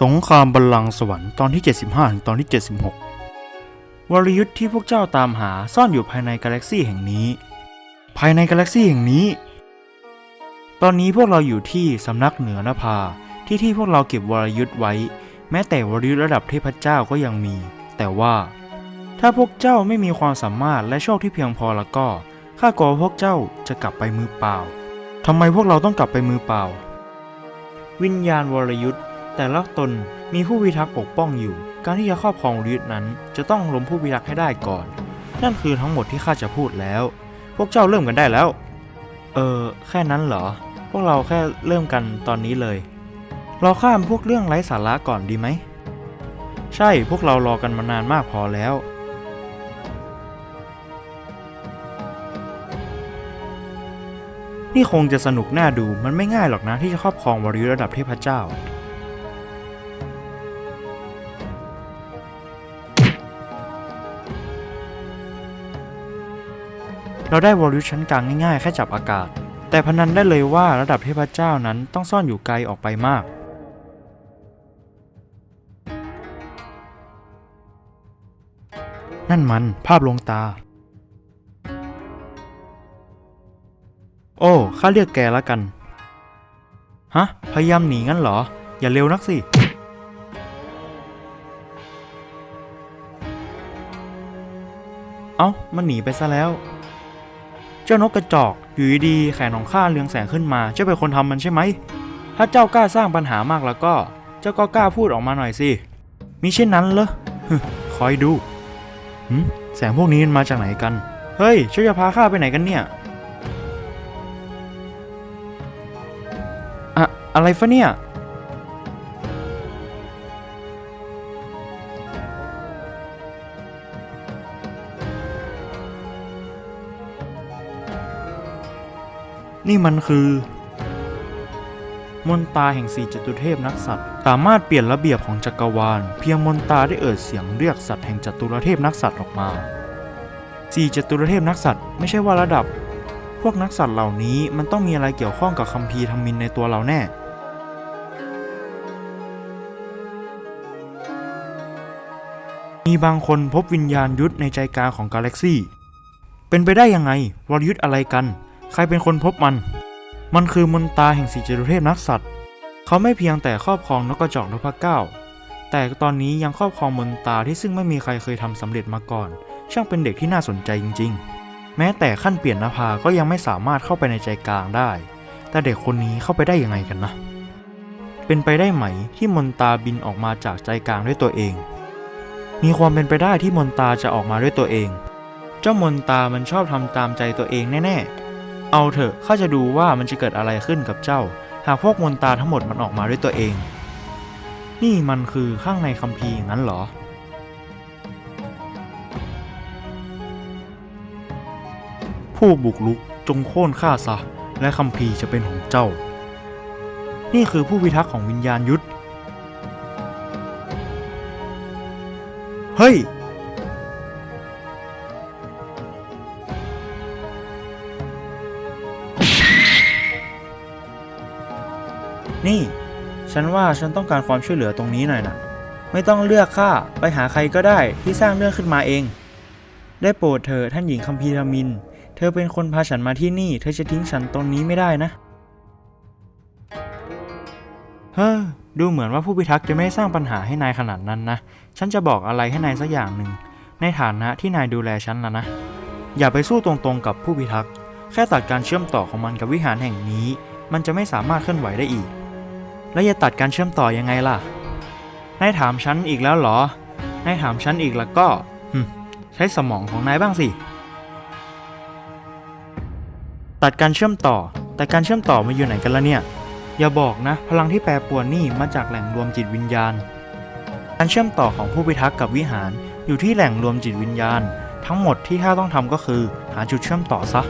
สงครามบัลลังก์สวรรค์ตอนที่ 75 ถึงตอนที่ 76 วรยุทธ์ที่พวกเจ้าตามหาซ่อนอยู่ภายในกาแล็กซี่แห่งนี้ ภายในกาแล็กซี่แห่งนี้ ตอนนี้พวกเราอยู่ที่สำนักเหนือนภาที่ที่พวกเราเก็บวรยุทธ์ไว้ แม้แต่วรยุทธ์ระดับเทพเจ้าก็ยังมี แต่ว่า ถ้าพวกเจ้าไม่มีความสามารถและโชคที่เพียงพอแล้วก็ข้ากลัวพวกเจ้าจะกลับไปมือเปล่าทำไมพวกเราต้องกลับไปมือเปล่า วิญญาณวรยุทธ์ แต่ละตนมีผู้พิทักษ์ปกป้องอยู่ การที่จะครอบครองวรยุทธ์นั้น จะต้องล้มผู้พิทักษ์ให้ได้ก่อน นั่นคือทั้งหมดที่ข้าจะพูดแล้ว พวกเจ้าเริ่มกันได้แล้ว เออแค่นั้นเหรอ พวกเราแค่เริ่มกันตอนนี้เลย เราข้ามพวกเรื่องไร้สาระก่อนดีไหม ใช่พวกเรารอกันมานานมากพอแล้วนี่คงจะสนุกน่าดู มันไม่ง่ายหรอกนะที่จะครอบครองวรยุระดับเทพเจ้า เราได้วรยุชั้นกลางง่ายๆ แค่จับอากาศ แต่พนันได้เลยว่าระดับเทพเจ้านั้นต้องซ่อนอยู่ไกลออกไปมาก นั่นมันภาพลวงตา โอ้ ข้าเรียกแกแล้วกัน ฮะ พยายามหนีงั้นเหรอ อย่าเร็วนักสิเอ้า มันหนีไปซะแล้ว เจ้านกกระจอกอยู่ดีๆแขนของข้าเรืองแสงขึ้นมา เจ้าเป็นคนทำมันใช่ไหม ถ้าเจ้ากล้าสร้างปัญหามากแล้วก็ เจ้าก็กล้าพูดออกมาหน่อยสิมิเช่นนั้นเหรอคอยดูแสงพวกนี้มันมาจากไหนกัน เฮ้ยเจ้าจะพาข้าไปไหนกันเนี่ย อะอะไรฟะเนี่ย นี่มันคือ มนตาแห่งสี่จตุเทพนักสัตว์สามารถเปลี่ยนระเบียบของจักรวาล เพียงมนตาได้เอ่ยเสียงเรียกสัตว์แห่งจตุรเทพนักสัตว์ออกมาสี่จตุรเทพนักสัตว์ไม่ใช่ว่าระดับ พวกนักสัตว์เหล่านี้มันต้องมีอะไรเกี่ยวข้องกับคัมภีร์ธรรมินในตัวเราแน่มีบางคนพบวิญญาณยุทธในใจกลางของกาแล็กซี่ เป็นไปได้ยังไงวรยุทธอะไรกัน ใครเป็นคนพบมัน มันคือมนตาแห่งสีจตุเทพนักสัตว์ เขาไม่เพียงแต่ครอบครองนกกระจอกนพเก้า แต่ตอนนี้ยังครอบครองมนตาที่ซึ่งไม่มีใครเคยทำสำเร็จมาก่อน ช่างเป็นเด็กที่น่าสนใจจริง ๆ แม้แต่ขั้นเปลี่ยนนภาก็ยังไม่สามารถเข้าไปในใจกลางได้ แต่เด็กคนนี้เข้าไปได้ยังไงกันนะ เป็นไปได้ไหมที่มนตาบินออกมาจากใจกลางด้วยตัวเอง มีความเป็นไปได้ที่มนตาจะออกมาด้วยตัวเอง เจ้ามนตามันชอบทำตามใจตัวเองแน่ๆ เอาเถอะข้าจะดูว่ามันจะเกิดอะไรขึ้นกับเจ้า หากพวกมนตาทั้งหมดมันออกมาด้วยตัวเอง นี่มันคือข้างในคัมภีร์งนั้นเหรอ ผู้บุกลุกจงโค่นฆ่าซะ และคัมภีร์จะเป็นของเจ้า นี่คือผู้พิทักษ์ของวิญญาณยุทธเฮ้ย นี่ ฉันว่าฉันต้องการความช่วยเหลือตรงนี้หน่อยนะไม่ต้องเลือกข้าไปหาใครก็ได้ที่สร้างเรื่องขึ้นมาเอง ได้โปรดเธอท่านหญิงคัมพีรามิน เธอเป็นคนพาฉันมาที่นี่ เธอจะทิ้งฉันตรงนี้ไม่ได้นะ เฮ้อดูเหมือนว่าผู้พิทักษ์จะไม่ได้สร้างปัญหาให้นายขนาดนั้นนะ ฉันจะบอกอะไรให้นายสักอย่างหนึ่ง ในฐานะที่นายดูแลฉันนะนะ อย่าไปสู้ตรงๆกับผู้พิทักษ์ แค่ตัดการเชื่อมต่อของมันกับวิหารแห่งนี้ มันจะไม่สามารถเคลื่อนไหวได้อีก แล้วจะตัดการเชื่อมต่อยังไงล่ะ นายถามฉันอีกแล้วเหรอ นายถามฉันอีกแล้วก็ใช้สมองของนายบ้างสิ ตัดการเชื่อมต่อ แต่การเชื่อมต่อมาอยู่ไหนกันละเนี่ย อย่าบอกนะ พลังที่แปรปรวนนี่มาจากแหล่งรวมจิตวิญญาณ การเชื่อมต่อของผู้พิทักษ์กับวิหาร อยู่ที่แหล่งรวมจิตวิญญาณ ทั้งหมดที่ข้าต้องทำก็คือ หาจุดเชื่อมต่อซะ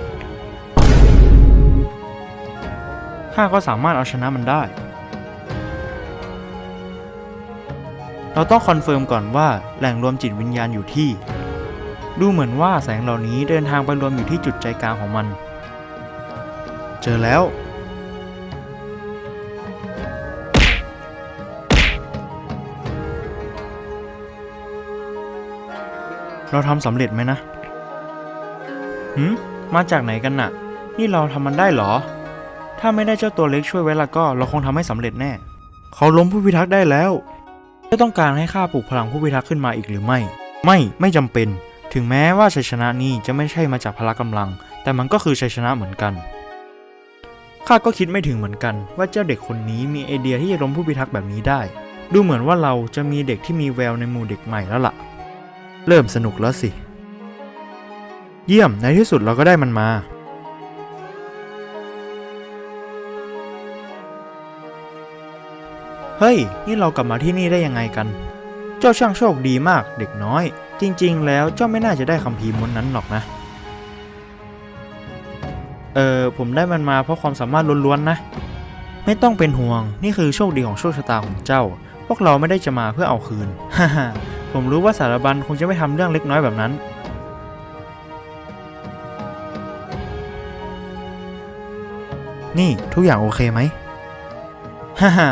ข้าก็สามารถเอาชนะมันได้ เราต้องคอนเฟิร์มก่อนว่าแหล่งรวมจิตวิญญาณอยู่ที่ ดูเหมือนว่าแสงเหล่านี้เดินทางไปรวมอยู่ที่จุดใจกลางของมัน เจอแล้ว เราทำสำเร็จไหมนะหืมมาจากไหนกันนะ่ะ นี่เราทำมันได้หรอ ถ้าไม่ได้เจ้าตัวเล็กช่วยไว้ละก็ เราคงทำให้สำเร็จแน่ เขาล้มผู้พิทักษ์ได้แล้ว จะต้องการให้ข้าปลุกพลังผู้พิทักษ์ขึ้นมาอีกหรือไม่ ไม่ไม่จำเป็น ถึงแม้ว่าชัยชนะนี้จะไม่ใช่มาจากพละกำลัง แต่มันก็คือชัยชนะเหมือนกันข้าก็คิดไม่ถึงเหมือนกัน ว่าเจ้าเด็กคนนี้มีไอเดียที่จะล้มผู้พิทักษ์แบบนี้ได้ ดูเหมือนว่าเราจะมีเด็กที่มีแววในหมู่เด็กใหม่แล้วล่ะ เริ่มสนุกแล้วสิ เยี่ยมในที่สุดเราก็ได้มันมา ฮ้ย นี่เรากลับมาที่นี่ได้ยังไงกัน เจ้าช่างโชคดีมากเด็กน้อย จริง ๆ แล้วเจ้าไม่น่าจะได้คัมภีม้วนนั้นหรอกนะ เออผมได้มันมาเพราะความสามารถล้วนๆนะ ไม่ต้องเป็นห่วง นี่คือโชคดีของโชคชะตาของเจ้า พวกเราไม่ได้จะมาเพื่อเอาคืน ฮ่าฮ่าผมรู้ว่าสารบัญคงจะไม่ทำเรื่องเล็กน้อยแบบนั้นนี่ ทุกอย่างโอเคไหม ฮ่าฮ่า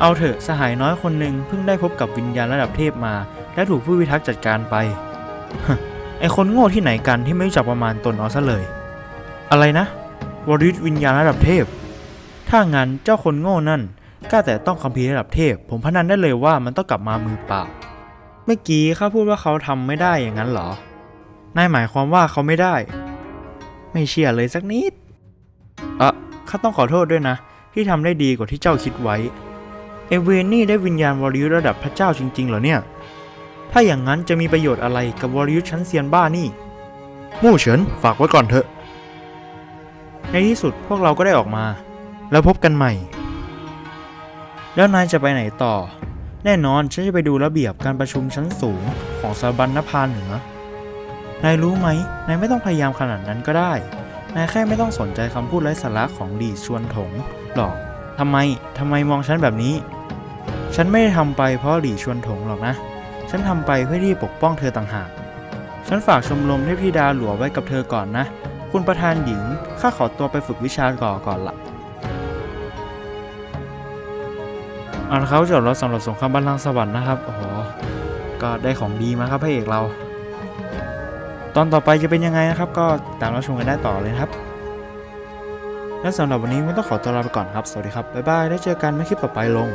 เอาเถอะสหายน้อยคนหนึ่งเพิ่งได้พบกับวิญญาณระดับเทพมา และถูกผู้พิทักษ์จัดการไป ไอคนโง่ที่ไหนกันที่ไม่รู้จักประมาณตนเอาซะเลย อะไรนะ วริศวิญญาณระดับเทพ ถ้างั้นเจ้าคนโง่นั่นกล้าแต่ต้องคัมภีระดับเทพ ผมพนันได้เลยว่ามันต้องกลับมามือเปล่า เมื่อกี้ข้าพูดว่าเขาทำไม่ได้อย่างนั้นเหรอ นายหมายความว่าเขาไม่ได้ ไม่เชื่อเลยสักนิด เอะข้าต้องขอโทษด้วยนะ ที่ทำได้ดีกว่าที่เจ้าคิดไว้ เอเวนนี่ได้วิญญาณวรยุทธ์ระดับพระเจ้าจริงๆเหรอเนี่ย ถ้าอย่างนั้นจะมีประโยชน์อะไรกับวรยุทธ์ชั้นเซียนบ้านี่ มู่เฉินฝากไว้ก่อนเถอะ ในที่สุดพวกเราก็ได้ออกมา แล้วพบกันใหม่ แล้วนายจะไปไหนต่อ แน่นอนฉันจะไปดูระเบียบการประชุมชั้นสูงของสถาบันนภาเหนือ นายรู้ไหมนายไม่ต้องพยายามขนาดนั้นก็ได้ นายแค่ไม่ต้องสนใจคำพูดไร้สาระของหลีชวนถงหรอกทำไม ทำไมมองฉันแบบนี้ ฉันไม่ได้ทำไปเพราะหลี่ชวนถงหรอกนะ ฉันทำไปเพื่อที่ปกป้องเธอต่างหาก ฉันฝากชมรมเทพธิดาหลวไว้กับเธอก่อนนะ คุณประธานหญิง ข้าขอตัวไปฝึกวิชาก่อก่อนละอาละครับจบแล้วสำหรับสงครามบัลลังก์สวรรค์นะครับโอ้โหก็ได้ของดีมาครับพระเอกเรา ตอนต่อไปจะเป็นยังไงนะครับ ก็ตามรับชมกันได้ต่อเลยครับและสำหรับวันนี้ไม่ต้องขอตัวลาไปก่อนครับ สวัสดีครับ บ๊ายบายได้เจอกันในคลิปต่อไปลง